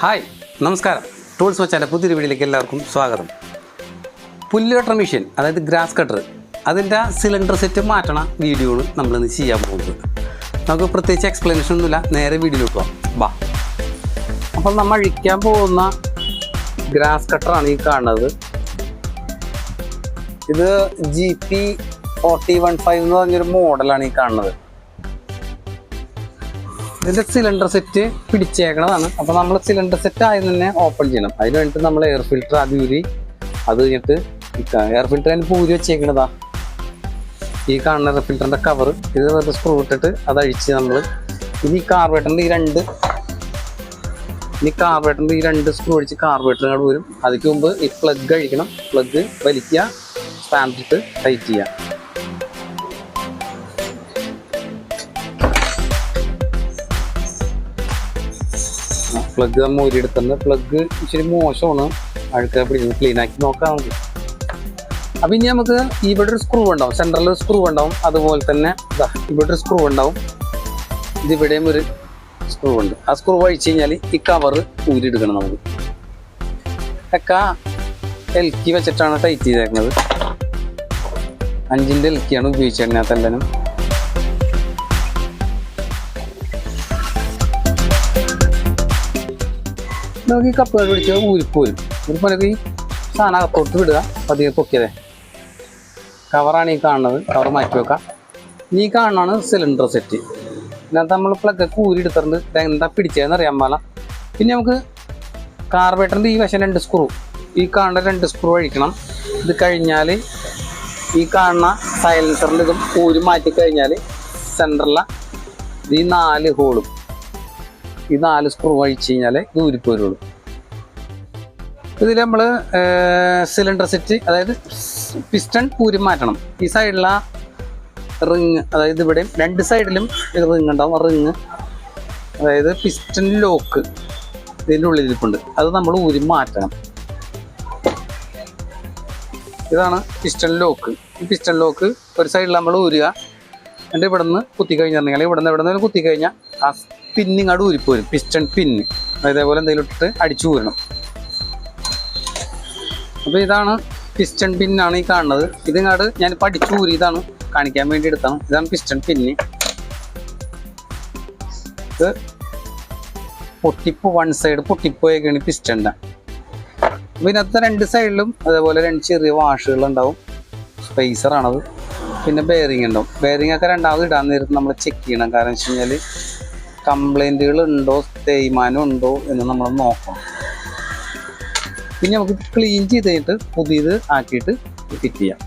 Hi നമസ്കാരം. Tools വെച്ചാന്റെ പുതിയൊരു വീഡിയോയിലേക്ക് എല്ലാവർക്കും സ്വാഗതം. പുല്ല് കട്ടർ മെഷീൻ അതായത് ഗ്രാസ് കട്ടർ അതിന്റെ സിലിണ്ടർ സെറ്റ് മാറ്റണ വീഡിയോ നമ്മൾ ഇന്ന് ചെയ്യാൻ പോകുന്നത്. നമുക്ക് പ്രത്യേകിച്ച് എക്സ്പ്ലനേഷൻ ഒന്നുമില്ല നേരെ വീഡിയോയിലോട്ട് പോകാം ബാ. അപ്പോൾ നമ്മൾ അഴിക്കാൻ പോകുന്ന ഗ്രാസ് കട്ടറാണ് ഈ കാണുന്നത്. ഇത് G P forty one five എന്ന് പറഞ്ഞൊരു മോഡലാണ് ഈ കാണുന്നത്. ഇതിന്റെ സിലിണ്ടർ സെറ്റ് പിടിച്ചേക്കണതാണ്. അപ്പൊ നമ്മൾ സിലിണ്ടർ സെറ്റ് ആയി തന്നെ ഓപ്പൺ ചെയ്യണം. അതിന് വേണ്ടിയിട്ട് നമ്മൾ എയർ ഫിൽറ്റർ ആദ്യം ഊരി അത് കഴിഞ്ഞിട്ട് എയർ ഫിൽറ്റർ അതിന് പൂരി വെച്ചേക്കണതാ. ഈ കാണുന്ന എയർ ഫിൽറ്ററിന്റെ കവർ ഇത് വെറുതെ സ്ക്രൂ ഇട്ടിട്ട് അത് അഴിച്ച് നമ്മൾ ഇനി കാർബേറ്ററിന്റെ ഈ രണ്ട് ഇനി കാർബേറ്ററിന്റെ ഈ രണ്ട് സ്ക്രൂ അടിച്ച് അവിടെ വരും അതിക്ക് മുമ്പ് ഈ പ്ലഗ് അഴിക്കണം. പ്ലഗ് വലിക്കുക സ്പാൻഡ് ഇട്ട് ടൈറ്റ് ചെയ്യുക. പ്ലഗ് നമ്മൾ ഊരിയെടുത്തുണ്ട് പ്ലഗ് ഇച്ചിരി മോശമാണ്. അഴുക്ക പിടിക്കുന്നത് ക്ലീൻ ആക്കി നോക്കാം നമുക്ക് അപ്പം ഇനി നമുക്ക് ഇവിടെ ഒരു സ്ക്രൂ ഉണ്ടാവും. സെൻട്രലിൽ സ്ക്രൂ ഉണ്ടാവും. അതുപോലെ തന്നെ ഇവിടെ ഒരു സ്ക്രൂ ഉണ്ടാവും. ഇതിവിടെയും ഒരു സ്ക്രൂ ഉണ്ട്. ആ സ്ക്രൂ വഴിച്ച് കഴിഞ്ഞാൽ ഈ കവർ ഊരിയെടുക്കണം നമുക്ക്. ഒക്കെ എൽക്കി വെച്ചിട്ടാണ് ടൈറ്റ് ചെയ്തേക്കുന്നത്. അഞ്ചിന്റെ എൽക്കിയാണ് ഉപയോഗിച്ചിരുന്നത് എല്ലാനും നമുക്ക് ഈ കപ്പ് പിടിച്ച് ഊരിപ്പോരും ഊരിപ്പോൾ ഈ സാധനം അകത്തോട്ട് വിടുക. പതിയെ പൊക്കിയതേ. കവറാണ് ഈ കാണുന്നത്. കവർ മാറ്റി വെക്കാം. ഈ കാണുന്നതാണ് സിലിണ്ടർ സെറ്റ് ഇതിനകത്ത് നമ്മൾ പ്ലഗ് ഒക്കെ ഊരി എടുത്തിട്ടുണ്ട്. എന്താ പിടിച്ചതെന്ന് അറിയാൻ പാടില്ല. പിന്നെ നമുക്ക് കാർബേറ്ററിന്റെ ഈ വശം രണ്ട് സ്ക്രൂ ഈ കാണുന്ന രണ്ട് സ്ക്രൂ അഴിക്കണം ഇത് കഴിഞ്ഞാൽ ഈ കാണുന്ന സൈലൻസറിന്റെ ഇതും ഊരി മാറ്റി കഴിഞ്ഞാൽ സെന്ററിലെ ഈ നാല് ഹോളും ഈ നാല് സ്ക്രൂ അഴിച്ചു കഴിഞ്ഞാലേ ഇത് ഊരിപ്പോരുള്ളൂ ഇതിൽ നമ്മൾ സിലിണ്ടർ സെറ്റ് അതായത് പിസ്റ്റൺ ഊരി മാറ്റണം. ഈ സൈഡിലുള്ള റിങ് അതായത് ഇവിടെ രണ്ട് സൈഡിലും ഇത് റിങ് ഉണ്ടാവും. റിങ് അതായത് പിസ്റ്റൺ ലോക്ക് ഇതിന്റെ ഉള്ളിൽ ഇരിപ്പുണ്ട് അത് നമ്മൾ ഊരി മാറ്റണം. ഇതാണ് പിസ്റ്റൺ ലോക്ക് ഈ പിസ്റ്റൺ ലോക്ക് ഒരു സൈഡിൽ നമ്മൾ ഊരുക. എന്നിട്ട് ഇവിടെ നിന്ന് കുത്തി കഴിഞ്ഞിട്ടുണ്ടെങ്കിൽ ഇവിടെ നിന്ന് ഇവിടെ കുത്തി ആ പിന്ന് ഇങ്ങോട്ട് ഊരിപ്പോരും. പിസ്റ്റൺ പിന്ന് അതേപോലെ എന്തെങ്കിലും ഇട്ടിട്ട് അടിച്ചു ഊരണം. അപ്പോൾ ഇതാണ് പിസ്റ്റൺ പിന്നാണ് ഈ കാണുന്നത്. ഇതിങ്ങാട് ഞാൻ പഠിച്ചു ഊരി ഇതാണ് കാണിക്കാൻ വേണ്ടി എടുത്താണ് ഇതാണ് പിസ്റ്റൺ പിന്ന് ഇത് പൊട്ടിപ്പ് വൺ സൈഡ് പൊട്ടിപ്പോയൊക്കെയാണ് പിസ്റ്റന്റെ അപ്പോൾ ഇതിനകത്ത് രണ്ട് സൈഡിലും അതേപോലെ രണ്ട് ചെറിയ വാഷുകൾ ഉണ്ടാവും സ്പേസറാണത് പിന്നെ ബെയറിംഗ് ഉണ്ടാവും. ബെയറിംഗ് ഒക്കെ രണ്ടാമത് ഇടാൻ നേരത്ത് നമ്മൾ ചെക്ക് ചെയ്യണം. കാരണം വെച്ച് കഴിഞ്ഞാൽ കംപ്ലൈന്റുകൾ ഉണ്ടോ തേയ്മാനം ഉണ്ടോ എന്ന് നമ്മൾ നോക്കണം. പിന്നെ നമുക്ക് ക്ലീൻ ചെയ്ത് കഴിഞ്ഞിട്ട് പുതിയത് ആക്കിയിട്ട് ഫിറ്റ് ചെയ്യാം.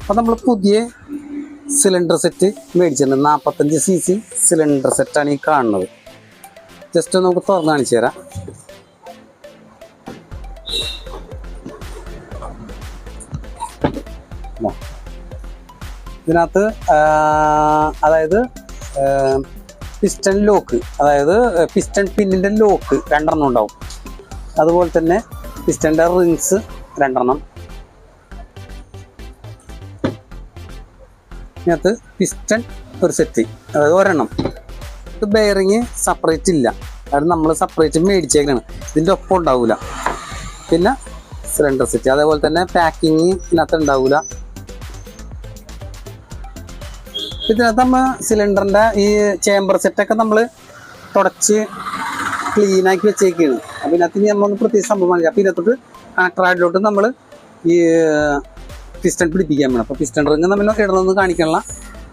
അപ്പം നമ്മൾ പുതിയ സിലിണ്ടർ സെറ്റ് മേടിച്ചിട്ടുണ്ട്. നാൽപ്പത്തഞ്ച് സി സി സിലിണ്ടർ സെറ്റാണ് ഈ കാണുന്നത്. ജസ്റ്റ് നമുക്ക് തുറന്ന് കാണിച്ചു തരാം. ഇതിനകത്ത് അതായത് പിസ്റ്റൺ ലോക്ക് അതായത് പിസ്റ്റൺ പിന്നിന്റെ ലോക്ക് രണ്ടെണ്ണം ഉണ്ടാവും. അതുപോലെ തന്നെ പിസ്റ്റന്റെ റിങ്സ് രണ്ടെണ്ണം. ഇതിനകത്ത് പിസ്റ്റൺ ഒരു സെറ്റ് അതായത് ഒരെണ്ണം. ഇത് ബെയറിങ് സെപ്പറേറ്റ് ഇല്ല. കാരണം നമ്മൾ സെപ്പറേറ്റ് മേടിച്ചേക്കാണ്. ഇതിന്റെ ഒപ്പം ഉണ്ടാവില്ല പിന്നെ സിലിണ്ടർ സെറ്റ് അതേപോലെ തന്നെ പാക്കിങ് ഇതിനകത്ത് ഉണ്ടാവില്ല ഇതിനകത്ത് നമ്മൾ സിലിണ്ടറിന്റെ ഈ ചേമ്പർ സെറ്റൊക്കെ നമ്മൾ തുടച്ച് ക്ലീനാക്കി വെച്ചേക്കാണ്. അപ്പം ഇതിനകത്ത് ഇനി നമ്മൾ പ്രത്യേകിച്ച് സംഭവം വാങ്ങിക്കാം അപ്പം ഇതിനകത്തോട്ട് കണക്ടറായിലോട്ട് നമ്മൾ ഈ പിസ്റ്റൺ പിടിപ്പിക്കാൻ വേണം അപ്പോൾ പിസ്റ്റൺ റിങ് നമ്മൾ ഇടണമെന്ന് കാണിക്കാനുള്ള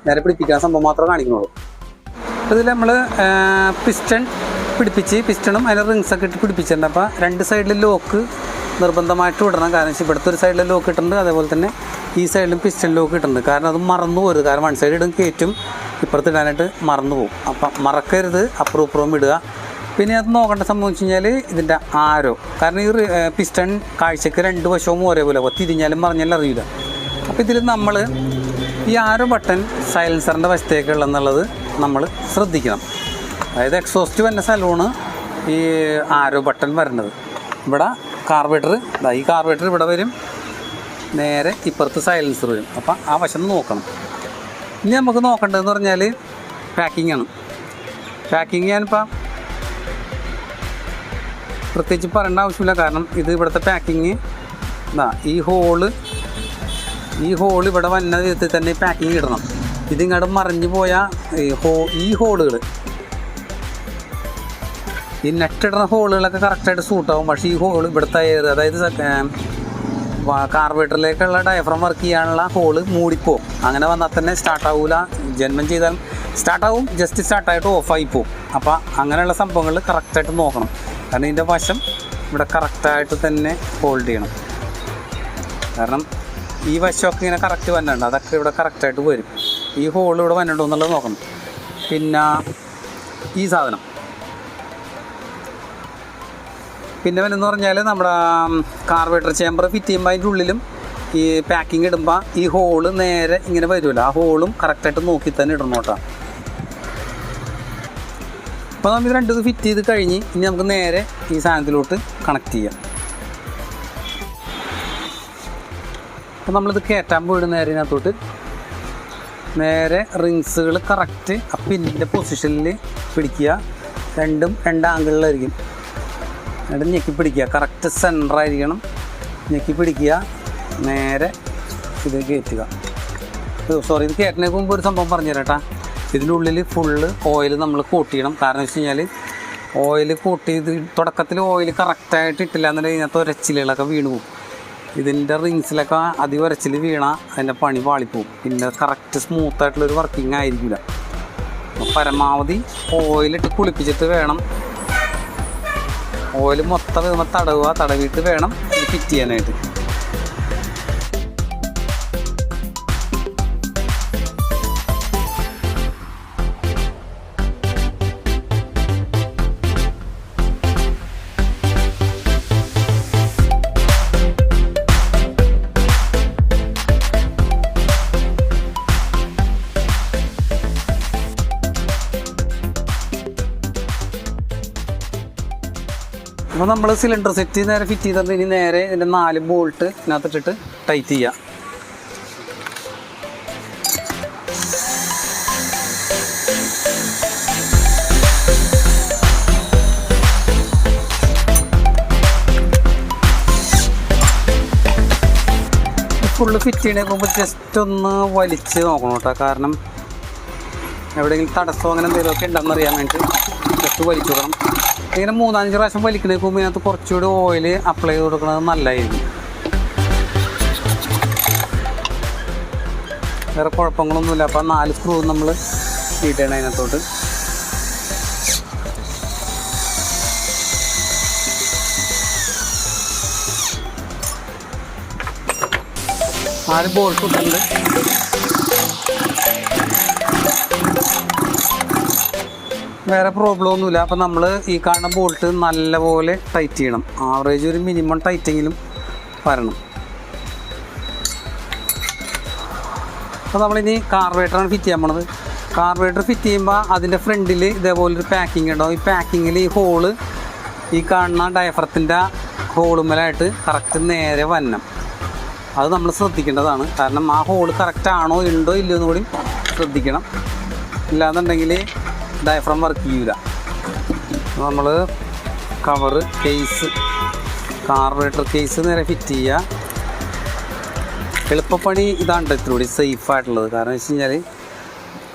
നേരെ പിടിപ്പിക്കാൻ സംഭവം മാത്രമേ കാണിക്കുന്നുള്ളൂ. ഇതിൽ നമ്മൾ പിസ്റ്റൺ പിടിപ്പിച്ച് പിസ്റ്റണും അതിന്റെ റിങ്സൊക്കെ ഇട്ട് പിടിപ്പിച്ചിട്ടുണ്ട്. അപ്പോൾ രണ്ട് സൈഡിൽ ലോക്ക് നിർബന്ധമായിട്ട് വിടണം കാരണം വെച്ചാൽ ഇവിടുത്തെ ഒരു സൈഡിൽ ലോക്ക് ഇട്ടിട്ടുണ്ട്. അതേപോലെ തന്നെ ഈ സൈഡിലും പിസ്റ്റൺ ലോക്ക് ഇടുന്നത് കാരണം അത് മറന്നു പോരുത് കാരണം വൺ സൈഡ് ഇടും കയറ്റും ഇപ്പുറത്ത് ഇടാനായിട്ട് മറന്നു പോകും അപ്പം മറക്കരുത് അപ്പുറവും ഇപ്പുറവും ഇടുക. പിന്നെ അത് നോക്കേണ്ട സംഭവം വെച്ച് കഴിഞ്ഞാൽ ഇതിന്റെ ആരോ. കാരണം ഈ പിസ്റ്റൺ കാഴ്ചക്ക് രണ്ട് വശവും ഒരേപോലെ. അപ്പോൾ തിരിഞ്ഞാലും മറിഞ്ഞാലും അറിയില്ല. അപ്പോൾ ഇതിൽ നമ്മൾ ഈ ആരോ ബട്ടൺ സൈലൻസറിന്റെ വശത്തേക്കുള്ളതെന്നുള്ളത് നമ്മൾ ശ്രദ്ധിക്കണം. അതായത് എക്സോസ്റ്റ് വരുന്ന സ്ഥലമാണ് ഈ ആരോ ബട്ടൺ വരുന്നത് ഇവിടെ കാർബേറ്റർ ഈ കാർബേറ്റർ ഇവിടെ വരും. നേരെ ഇപ്പുറത്ത് സൈലൻസർ വരും. അപ്പം ആ വശം നോക്കണം. ഇനി നമുക്ക് നോക്കേണ്ടതെന്ന് പറഞ്ഞാൽ പാക്കിംഗ് ആണ്. പാക്കിംഗ് ഞാനിപ്പോൾ പ്രത്യേകിച്ച് പറയേണ്ട ആവശ്യമില്ല. കാരണം ഇത് ഇവിടുത്തെ പാക്കിങ് ഇതാ ഈ ഹോൾ ഈ ഹോൾ ഇവിടെ വന്ന വിധത്തിൽ തന്നെ പാക്കിങ് ഇടണം. ഇതിങ്ങോട്ട് മറിഞ്ഞു പോയ ഈ ഹോ ഈ ഹോളുകൾ ഈ നെറ്റിടുന്ന ഹോളുകളൊക്കെ കറക്റ്റായിട്ട് സൂട്ടാവും പക്ഷേ ഈ ഹോൾ ഇവിടുത്തെ അതായത് കാർബേറ്ററിലേക്കുള്ള ഡയഫ്രം വർക്ക് ചെയ്യാനുള്ള ഹോൾ മൂടിപ്പോവും. അങ്ങനെ വന്നാൽ തന്നെ സ്റ്റാർട്ട് ആവൂല. ജന്മം ചെയ്താൽ സ്റ്റാർട്ട് ആവും ജസ്റ്റ് സ്റ്റാർട്ടായിട്ട് ഓഫായി പോവും. അപ്പോൾ അങ്ങനെയുള്ള സംഭവങ്ങൾ കറക്റ്റായിട്ട് നോക്കണം. കാരണം ഇതിന്റെ വശം ഇവിടെ കറക്റ്റായിട്ട് തന്നെ ഹോൾഡ് ചെയ്യണം. കാരണം ഈ വശമൊക്കെ ഇങ്ങനെ കറക്റ്റ് വന്നിട്ടുണ്ട് അതൊക്കെ ഇവിടെ കറക്റ്റായിട്ട് വരും. ഈ ഹോൾ ഇവിടെ വന്നിട്ടുണ്ടോ എന്നുള്ളത് നോക്കണം. പിന്നെ ഈ സാധനം. പിന്നെ എന്ന് പറഞ്ഞാൽ നമ്മുടെ കാർബേറ്റർ ചേമ്പർ ഫിറ്റ് ചെയ്യുമ്പോൾ അതിന്റെ ഉള്ളിലും ഈ പാക്കിംഗ് ഇടുമ്പോൾ ഈ ഹോൾ നേരെ ഇങ്ങനെ വരുമല്ലോ ആ ഹോളും കറക്റ്റായിട്ട് നോക്കി തന്നെ ഇടണം കേട്ടോ. അപ്പോൾ ഇത് രണ്ടും ഫിറ്റ് ചെയ്ത് കഴിഞ്ഞ് ഇനി നമുക്ക് നേരെ ഈ സാധനത്തിലോട്ട് കണക്ട് ചെയ്യാം. അപ്പോൾ നമ്മളിത് കയറ്റാൻ പോയിട്ട് നേരെ ഇതിനകത്തോട്ട് നേരെ റിങ്സുകൾ കറക്റ്റ് ആ പിന്നിന്റെ പൊസിഷനിൽ പിടിക്കുക. രണ്ടും രണ്ട് ആംഗിളിലായിരിക്കും എന്നിട്ട് ഞെക്കി പിടിക്കുക കറക്റ്റ് സെന്റർ ആയിരിക്കണം. ഞെക്കി പിടിക്കുക നേരെ ഇത് കയറ്റുക സോറി ഇത് കയറ്റിനെ മുമ്പ് ഒരു സംഭവം പറഞ്ഞു തരാട്ടാ ഇതിന്റെ ഉള്ളിൽ ഫുള്ള് ഓയിൽ നമ്മൾ കോട്ട് ചെയ്യണം കാരണം വെച്ച് കഴിഞ്ഞാൽ ഓയിൽ കോട്ട് ചെയ്ത് തുടക്കത്തിൽ ഓയിൽ കറക്റ്റായിട്ട് ഇട്ടില്ല എന്നുണ്ടെങ്കിൽ ഇതിനകത്ത് ഒരച്ചിലുകളൊക്കെ വീണ് പോകും. ഇതിന്റെ റിങ്സിലൊക്കെ അധികം ഒരച്ചിൽ വീണ അതിന്റെ പണി പാളിപ്പോവും. പിന്നെ കറക്റ്റ് സ്മൂത്തായിട്ടുള്ളൊരു വർക്കിംഗ് ആയിരിക്കില്ല പരമാവധി ഓയിലിട്ട് കുളിപ്പിച്ചിട്ട് വേണം ഓയിൽ മൊത്തം തടവുക തടവിട്ട് വേണം ഫിറ്റ് ചെയ്യാനായിട്ട്. അപ്പോൾ നമ്മൾ സിലിണ്ടർ സെറ്റ് നേരെ ഫിറ്റ് ചെയ്തിട്ട് ഇനി നേരെ ഇതിന്റെ നാല് ബോൾട്ട് ഇതിനകത്തിട്ടിട്ട് ടൈറ്റ് ചെയ്യാം. ഫുള്ള് ഫിറ്റ് ചെയ്യണേ പോകുമ്പോൾ ജസ്റ്റ് ഒന്ന് വലിച്ച് നോക്കണം കേട്ടോ. കാരണം എവിടെയെങ്കിലും തടസ്സമോ അങ്ങനെ എന്തെങ്കിലുമൊക്കെ ഉണ്ടെന്ന് അറിയാൻ വേണ്ടി ജസ്റ്റ് വലിച്ചു വിടണം ഇങ്ങനെ മൂന്നാലഞ്ച് പ്രാവശ്യം വലിക്കുന്നതിന് മുമ്പ് ഇതിനകത്ത് കുറച്ചുകൂടി ഓയിൽ അപ്ലൈ ചെയ്ത് കൊടുക്കുന്നത് നല്ലതായിരിക്കും. വേറെ കുഴപ്പങ്ങളൊന്നുമില്ല. അപ്പം നാല് സ്ക്രൂ നമ്മൾ ചെയ്യണം അതിനകത്തോട്ട്. നാല് ബോൾട്ട് ഇട്ടുണ്ട് വേറെ പ്രോബ്ലം ഒന്നുമില്ല. അപ്പം നമ്മൾ ഈ കാണുന്ന ബോൾട്ട് നല്ലപോലെ ടൈറ്റ് ചെയ്യണം. ആവറേജ് ഒരു മിനിമം ടൈറ്റെങ്കിലും വരണം. അപ്പോൾ നമ്മളിനി കാർബേറ്ററാണ് ഫിറ്റ് ചെയ്യാൻ പോണത്. കാർബേറ്റർ ഫിറ്റ് ചെയ്യുമ്പോൾ അതിന്റെ ഫ്രണ്ടിൽ ഇതേപോലെ ഒരു പാക്കിംഗ് ഉണ്ടാവും ഈ പാക്കിങ്ങിൽ ഈ ഹോൾ ഈ കാണുന്ന ഡയഫ്രത്തിന്റെ ഹോളുമേലായിട്ട് കറക്റ്റ് നേരെ വന്നം അത് നമ്മൾ ശ്രദ്ധിക്കേണ്ടതാണ്. കാരണം ആ ഹോൾ കറക്റ്റ് ആണോ ഉണ്ടോ ഇല്ലയോ എന്ന് കൂടി ശ്രദ്ധിക്കണം. ഇല്ലാന്നുണ്ടെങ്കിൽ ഡയഫ്രം വർക്ക് ചെയ്യൂല. നമ്മൾ കവറ് കേസ് കാർബറേറ്റർ കേസ് നേരെ ഫിറ്റ് ചെയ്യുക എളുപ്പപ്പണി ഇതാണ് ഇത്തിരി സേഫ് ആയിട്ടുള്ളത്. കാരണം വെച്ച് കഴിഞ്ഞാൽ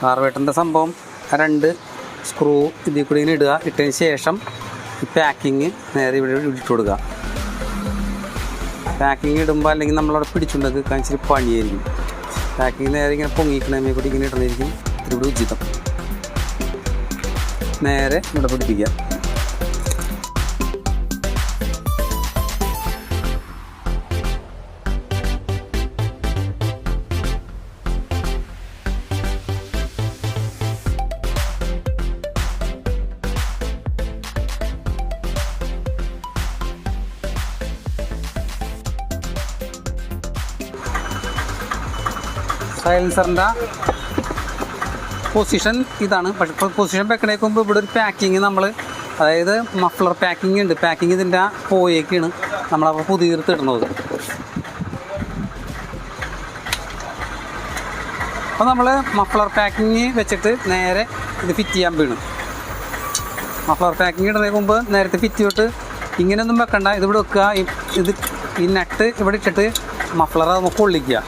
കാർബറേറ്ററിന്റെ സംഭവം രണ്ട് സ്ക്രൂ ഇതിൽ കൂടി ഇങ്ങനെ ഇടുക. ഇട്ടതിന് ശേഷം ഈ പാക്കിങ് നേരെ ഇവിടെ ഇട്ട് കൊടുക്കുക. പാക്കിങ് ഇടുമ്പോൾ അല്ലെങ്കിൽ നമ്മളവിടെ പിടിച്ചുണ്ടെങ്കിൽ കാണിച്ചിട്ട് പണിയായിരിക്കും. പാക്കിങ് നേരെ ഇങ്ങനെ പൊങ്ങിക്കണമേ കൂടി ഇങ്ങനെ ഇടുന്നതായിരിക്കും ഇത്തിരി ഉചിതം. നേരെ ഇവിടെ പിടിപ്പിക്കാം സൈലൻസറിന്റെ പൊസിഷൻ ഇതാണ്. പക്ഷെ പൊസിഷൻ വെക്കണേക്ക് മുമ്പ് ഇവിടെ ഒരു പാക്കിങ് നമ്മൾ അതായത് മഫ്ലർ പാക്കിംഗ് ഉണ്ട്. പാക്കിങ് ഇതിന്റെ പോയേക്കാണ് നമ്മളപ്പോൾ പുതിയർത്തിടുന്നത് അപ്പോൾ നമ്മൾ മഫ്ലർ പാക്കിങ് വെച്ചിട്ട് നേരെ ഇത് ഫിറ്റ് ചെയ്യാൻ വീണു മഫ്ലർ പാക്കിങ് ഇടുന്നതിന് മുമ്പ് നേരത്തെ ഫിറ്റ് ചെയ്തിട്ട് ഇങ്ങനെയൊന്നും വെക്കണ്ട. ഇതിവിടെ വെക്കുക. ഇത് ഈ നട്ട് ഇവിടെ ഇട്ടിട്ട് മഫ്ലർ നമുക്ക് കൊള്ളിക്കുക.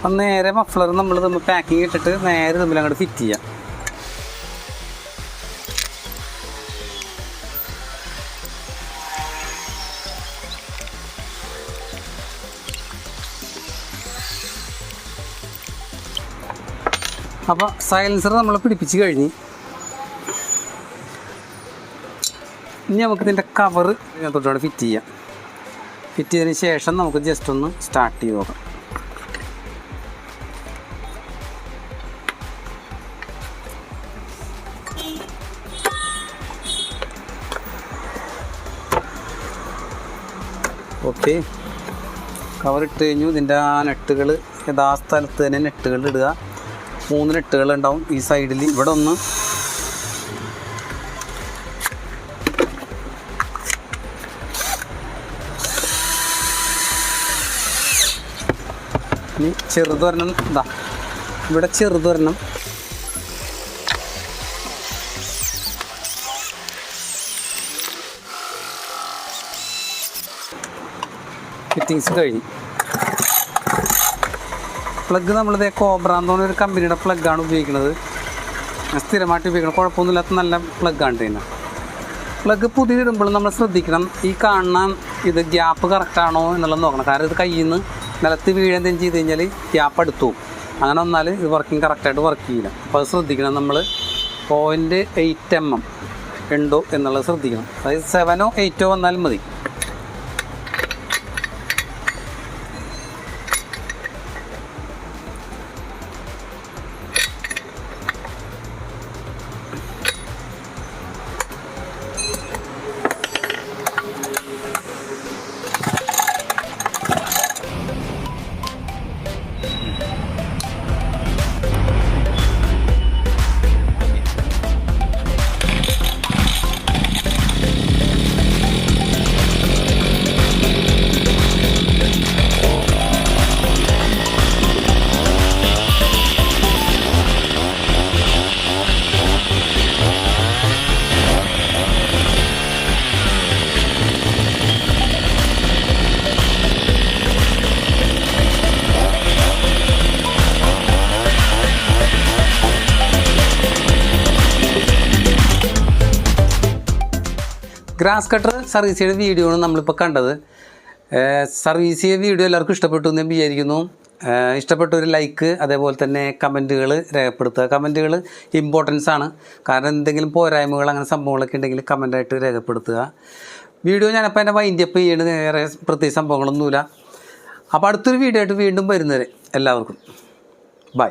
അപ്പം നേരെ മഫ്ലർ നമ്മൾ തമ്മിൽ പാക്കിങ് ഇട്ടിട്ട് നേരെ തമ്മിൽ അങ്ങോട്ട് ഫിറ്റ് ചെയ്യാം. അപ്പോൾ സൈലൻസർ നമ്മൾ പിടിപ്പിച്ച് കഴിഞ്ഞ്. ഇനി നമുക്ക് ഇതിന്റെ കവർ തൊട്ടോടെ ഫിറ്റ് ചെയ്യാം. ഫിറ്റ് ചെയ്തതിന് ശേഷം നമുക്ക് ജസ്റ്റ് ഒന്ന് സ്റ്റാർട്ട് ചെയ്ത് നോക്കാം. കവർ ഇട്ട് കഴിഞ്ഞു. ഇതിന്റെ ആ നെട്ടുകൾ യഥാ സ്ഥലത്ത് തന്നെ നെട്ടുകൾ ഇടുക. മൂന്ന് നെട്ടുകൾ ഉണ്ടാവും ഈ സൈഡിൽ ഇവിടെ ഒന്ന് ചെറുതൊരെണ്ണം ഇതാ ഇവിടെ ചെറുതൊരെണ്ണം ഫിറ്റിങ്സ് കഴിഞ്ഞു. പ്ലഗ് നമ്മളിത് കോബ്ര എന്ന് പറഞ്ഞ ഒരു കമ്പനിയുടെ പ്ലഗ്ഗാണ് ഉപയോഗിക്കുന്നത്. സ്ഥിരമായിട്ട് ഉപയോഗിക്കണം. കുഴപ്പമൊന്നുമില്ലാത്ത നല്ല പ്ലഗ്ഗാണ് ഇതിന് പ്ലഗ് പുതിയ ഇടുമ്പോൾ നമ്മൾ ശ്രദ്ധിക്കണം. ഈ കാണുന്ന ഇത് ഗ്യാപ്പ് കറക്റ്റാണോ എന്നുള്ളത് നോക്കണം. കാരണം ഇത് കയ്യിൽ നിന്ന് നിലത്ത് വീഴെന്തെങ്കിലും ചെയ്ത് കഴിഞ്ഞാൽ ഗ്യാപ്പ് എടുത്തു അങ്ങനെ വന്നാൽ ഇത് വർക്കിംഗ് കറക്റ്റായിട്ട് വർക്ക് ചെയ്യില്ല. അപ്പോൾ അത് ശ്രദ്ധിക്കണം നമ്മൾ. പോയിന്റ് എയ്റ്റ് എം എം ഉണ്ടോ എന്നുള്ളത് ശ്രദ്ധിക്കണം. അതായത് സെവനോ എയ്റ്റോ വന്നാലും മതി. ഗ്രാസ് കട്ടർ സർവീസ് ചെയ്ത വീഡിയോ ആണ് നമ്മളിപ്പോൾ കണ്ടത്. സർവീസ് ചെയ്ത വീഡിയോ എല്ലാവർക്കും ഇഷ്ടപ്പെട്ടു എന്ന് വിചാരിക്കുന്നു. ഇഷ്ടപ്പെട്ട ഒരു ലൈക്ക് അതേപോലെ തന്നെ കമന്റുകൾ രേഖപ്പെടുത്തുക. കമന്റുകൾ ഇമ്പോർട്ടൻസ് ആണ്. കാരണം എന്തെങ്കിലും പോരായ്മകൾ അങ്ങനെ സംഭവങ്ങളൊക്കെ ഉണ്ടെങ്കിൽ കമന്റായിട്ട് രേഖപ്പെടുത്തുക. വീഡിയോ ഞാനപ്പോൾ എന്റെ വൈൻഡ് അപ്പ് ചെയ്യേണ്ടത് വേറെ പ്രത്യേക സംഭവങ്ങളൊന്നുമില്ല. അപ്പോൾ അടുത്തൊരു വീഡിയോ ആയിട്ട് വീണ്ടും വരുന്നവരെ എല്ലാവർക്കും. ബൈ